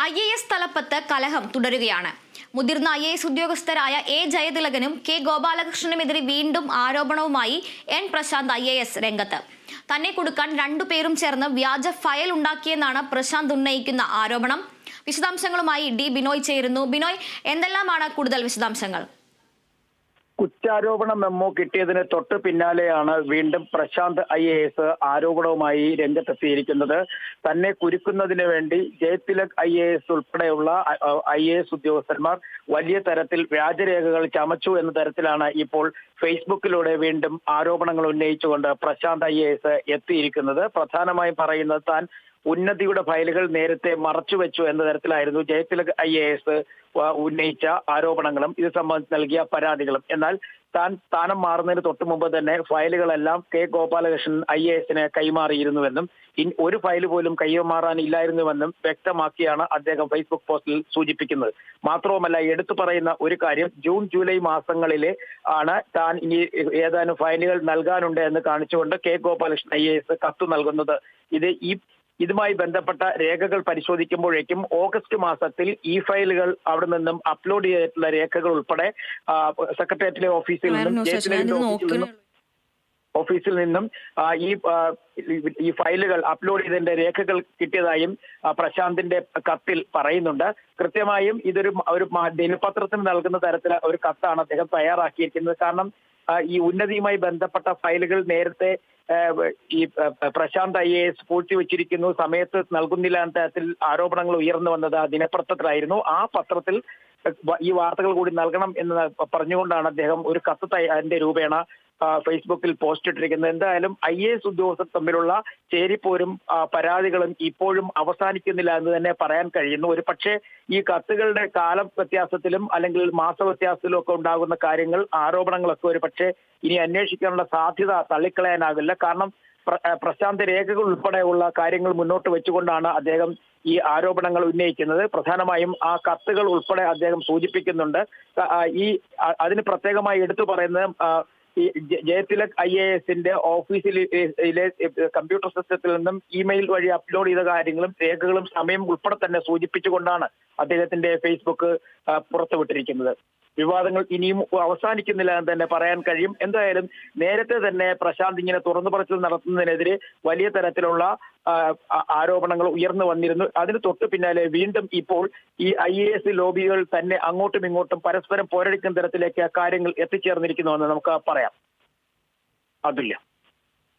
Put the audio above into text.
I A S തലപ്പത്ത് കലഹം തുടരുകയാണ്. മുതിർന്ന ഐ എ എസ് ഉദ്യോഗസ്ഥരായ എ ജയതിലകനും കെ ഗോപാലകൃഷ്ണനുമെതിരെ വീണ്ടും ആരോപണവുമായി N Prashanth I A S രംഗത്ത്. തന്നെ കൊടുക്കാൻ രണ്ടു പേരും ചേർന്ന് വ്യാജ ഫയൽ ഉണ്ടാക്കിയെന്നാണ് പ്രശാന്ത് ഉന്നയിക്കുന്ന ആരോപണം. വിശദാംശങ്ങളുമായി ഡി ബിനോയ് ചേരുന്നു. ബിനോയ് എന്തെല്ലാമാണ് കൂടുതൽ വിശദാംശങ്ങൾ? കുറ്റാരോപണ മെമ്മോ കിട്ടിയതിന് തൊട്ട് പിന്നാലെയാണ് വീണ്ടും പ്രശാന്ത് ഐ എ എസ് ആരോപണവുമായി രംഗത്തെത്തിയിരിക്കുന്നത്. തന്നെ കുരുക്കുന്നതിന് വേണ്ടി ജയതിലക് ഐ എ എസ് ഉൾപ്പെടെയുള്ള ഐ എ എസ് ഉദ്യോഗസ്ഥന്മാർ വലിയ തരത്തിൽ വ്യാജരേഖകൾ ചമച്ചു എന്ന തരത്തിലാണ് ഇപ്പോൾ ഫേസ്ബുക്കിലൂടെ വീണ്ടും ആരോപണങ്ങൾ ഉന്നയിച്ചുകൊണ്ട് പ്രശാന്ത് ഐ എ എസ് എത്തിയിരിക്കുന്നത്. പ്രധാനമായും പറയുന്നത് താൻ ഉന്നതിയുടെ ഫയലുകൾ നേരത്തെ മറച്ചുവെച്ചു എന്ന തരത്തിലായിരുന്നു ജയതിലക് ഐ എ എസ് ഉന്നയിച്ച ആരോപണങ്ങളും ഇത് സംബന്ധിച്ച് നൽകിയ പരാതികളും. എന്നാൽ താൻ സ്ഥാനം മാറുന്നതിന് തൊട്ടു മുമ്പ് തന്നെ ഫയലുകളെല്ലാം കെ ഗോപാലകൃഷ്ണൻ ഐ എ എസിന് കൈമാറിയിരുന്നുവെന്നും ഒരു ഫയൽ പോലും കൈമാറാനില്ലായിരുന്നുവെന്നും വ്യക്തമാക്കിയാണ് അദ്ദേഹം ഫേസ്ബുക്ക് പോസ്റ്റിൽ സൂചിപ്പിക്കുന്നത്. മാത്രവുമല്ല എടുത്തു പറയുന്ന ഒരു കാര്യം ജൂൺ ജൂലൈ മാസങ്ങളിലെ ആണ് താൻ ഇനി ഏതാനും ഫയലുകൾ നൽകാനുണ്ട് എന്ന് കാണിച്ചുകൊണ്ട് K Gopalakrishnan I A S കത്ത് നൽകുന്നത്. ഇത് ഈ ഇതുമായി ബന്ധപ്പെട്ട രേഖകൾ പരിശോധിക്കുമ്പോഴേക്കും ഓഗസ്റ്റ് മാസത്തിൽ ഇ ഫയലുകൾ അവിടെ നിന്നും അപ്ലോഡ് ചെയ്തിട്ടുള്ള രേഖകൾ ഉൾപ്പെടെ സെക്രട്ടേറിയറ്റിലെ ഓഫീസിൽ നിന്നും ഓഫീസിൽ നിന്നും ഓഫീസിൽ നിന്നും ഈ ഈ ഫയലുകൾ അപ്ലോഡ് ചെയ്തതിന്റെ രേഖകൾ കിട്ടിയതായും പ്രശാന്തിന്റെ കത്തിൽ പറയുന്നുണ്ട്. കൃത്യമായും ഇതൊരു ഒരു ദിനപത്രത്തിന് നൽകുന്ന തരത്തിൽ ഒരു കത്താണ് അദ്ദേഹം തയ്യാറാക്കിയിരിക്കുന്നത്. കാരണം ഈ ഉന്നതിയുമായി ബന്ധപ്പെട്ട ഫയലുകൾ നേരത്തെ ഈ പ്രശാന്ത് ഐ എ എസ് പൂഴ്ത്തിവെച്ചിരിക്കുന്നു സമയത്ത് നൽകുന്നില്ല എന്ന തരത്തിൽ ആരോപണങ്ങൾ ഉയർന്നു വന്നത് ആ ദിനപത്രത്തിലായിരുന്നു. ആ പത്രത്തിൽ ഈ വാർത്തകൾ കൂടി നൽകണം എന്ന് പറഞ്ഞുകൊണ്ടാണ് അദ്ദേഹം ഒരു കത്ത് അതിന്റെ രൂപേണ ഫേസ്ബുക്കിൽ പോസ്റ്റ് ഇട്ടിരിക്കുന്നത് എന്തായാലും ഐ എ എസ് ഉദ്യോഗസ്ഥർ തമ്മിലുള്ള ചേരിപ്പോരും പരാതികളും ഇപ്പോഴും അവസാനിക്കുന്നില്ല എന്ന് തന്നെ പറയാൻ കഴിയുന്നു. ഒരു പക്ഷേ ഈ കത്തുകളുടെ കാല വ്യത്യാസത്തിലും അല്ലെങ്കിൽ മാസ വ്യത്യാസത്തിലും ഒക്കെ ഉണ്ടാകുന്ന കാര്യങ്ങൾ ആരോപണങ്ങളൊക്കെ ഒരു പക്ഷേ ഇനി അന്വേഷിക്കാനുള്ള സാധ്യത തള്ളിക്കളയാനാകില്ല. കാരണം പ്രശാന്ത് രേഖകൾ ഉൾപ്പെടെയുള്ള കാര്യങ്ങൾ മുന്നോട്ട് വെച്ചുകൊണ്ടാണ് അദ്ദേഹം ഈ ആരോപണങ്ങൾ ഉന്നയിക്കുന്നത്. പ്രധാനമായും ആ കത്തുകൾ ഉൾപ്പെടെ അദ്ദേഹം സൂചിപ്പിക്കുന്നുണ്ട്. ഈ അതിന് പ്രത്യേകമായി എടുത്തു പറയുന്നത് ജയതിലക് ഐ എ എസിന്റെ ഓഫീസിലെ കമ്പ്യൂട്ടർ സിസ്റ്റത്തിൽ നിന്നും ഇമെയിൽ വഴി അപ്ലോഡ് ചെയ്ത കാര്യങ്ങളും രേഖകളും സമയം ഉൾപ്പെടെ തന്നെ സൂചിപ്പിച്ചുകൊണ്ടാണ് അദ്ദേഹത്തിന്റെ ഫേസ്ബുക്ക് പുറത്തുവിട്ടിരിക്കുന്നത്. വിവാദങ്ങൾ ഇനിയും അവസാനിക്കുന്നില്ല എന്ന് തന്നെ പറയാൻ കഴിയും. എന്തായാലും നേരത്തെ തന്നെ പ്രശാന്ത് ഇങ്ങനെ തുറന്നു പറച്ചിൽ നടത്തുന്നതിനെതിരെ വലിയ തരത്തിലുള്ള ആരോപണങ്ങൾ ഉയർന്നു വന്നിരുന്നു. അതിന് തൊട്ട് പിന്നാലെ വീണ്ടും ഇപ്പോൾ ഈ ഐ എ എസ് ലോബികൾ തന്നെ അങ്ങോട്ടും ഇങ്ങോട്ടും പരസ്പരം പോരടിക്കുന്ന തരത്തിലേക്ക് കാര്യങ്ങൾ എത്തിച്ചേർന്നിരിക്കുന്നുവെന്ന് നമുക്ക് പറയാം. അതുല്യ.